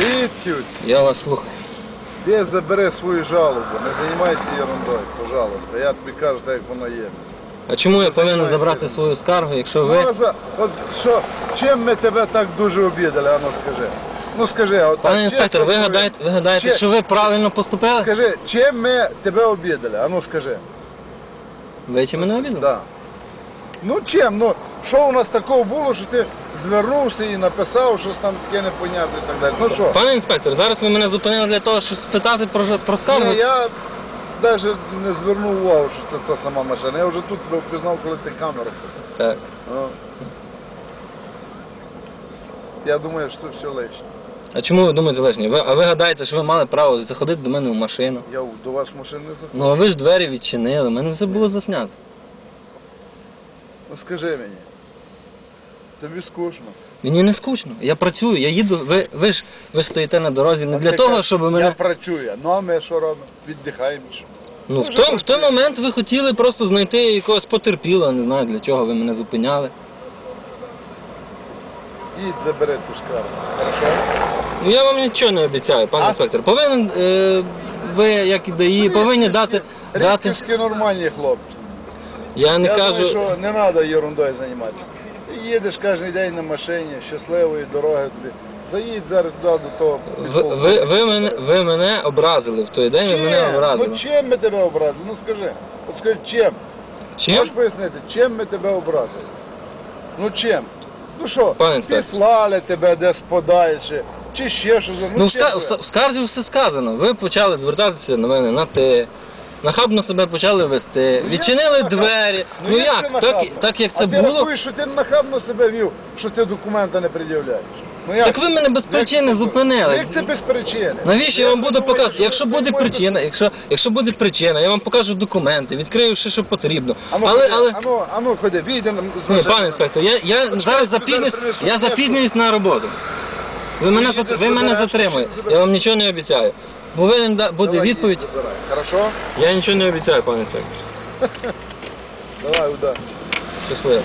Рідківці, Я вас слухаю. де забери свою жалобу, не займайся ерундою, пожалуйста. Я тобі кажу, так як воно є. А чому я повинен займайся забрати свою скаргу, якщо Ну, ви. а за, от що, чим ми тебе так дуже обідали, а ну скажи. Ну скажи, а от Пане інспектор, чесно ви тобі. гадаєте, ви гадаєте, Чи- що ви правильно поступили? Скажи, чим ми тебе обідали? А ну скажи. Ви чи мене обідали? Да. Ну чим? Ну, що у нас такого було, що ти звернувся і написав, щось там таке непонятне і так далі. Ну що? Пане інспектор, зараз ви мене зупинили для того, щоб спитати про, ж- про скаргу. Ні, я навіть не звернув увагу, що це та сама машина. Я вже тут впізнав, коли ти камеру. Так. Ну. Я думаю, що це все лишнє. А чому ви думаєте лишнє? Ви, а ви гадаєте, що ви мали право заходити до мене в машину? Я до вашої машини не заходжу. Ну а ви ж двері відчинили, мене все було заснято. Ну скажи мені. Тобі скучно. Мені не скучно. Я працюю, я їду. Ви, ви ж ви ж стоїте на дорозі не А для того, щоб Я мене. працюю. Ну а ми що робимо? Віддихаємо. що? Ну в той, в той момент ви хотіли просто знайти якогось потерпілого, не знаю для чого ви мене зупиняли. Їдь, забери ту скарбу. Хорошо? Ну я вам нічого не обіцяю, пане А? інспектор. Повинен е, ви, як і ДАІ, повинні дати. дати. Рідківські нормальні хлопці. Я не Я кажу. думаю, що не треба ерундою займатися. Їдеш кожен день на машині, щасливої дороги тобі. Заїдь зараз туди до того. Ви, ви, ви, мене, ви мене образили в той день, ви мене образили. Ну чим ми тебе образили? Ну скажи. От скажи, чим? Чим? Можеш пояснити, чим ми тебе образили? Ну чим? Ну що, Пане інспектор. післали тебе десь подальше, чи ще щось. Ну, в, чим ска- ви? в в скарзі все сказано. Ви почали звертатися на мене на ти. Нахабно себе почали вести, Ну, відчинили двері. Ну, Ну як як? Так, нахабно? так як це а ти було. рахуєш, що ти нахабно себе вів, що ти документи не пред'являєш. Ну, як? Так ви мене без причини зупинили. Як це без причини? Навіщо я вам буду думаю, показувати? що Якщо буде причина, якщо, якщо буде причина, я вам покажу документи, відкрию все, що потрібно. Ану, Але, ходи, але ану, ану, ходи, війди з ні, машини. пане інспектор, я, я зараз запізнююсь, я запізнююсь на роботу. Ви мене, зат- ви мене затримуєте. Я вам нічого не обіцяю. Повинен да- буде Давай, відповідь. їдь, забирай. Хорошо? Я нічого не обіцяю, пане інспектор. Давай, удачі. Щасливо.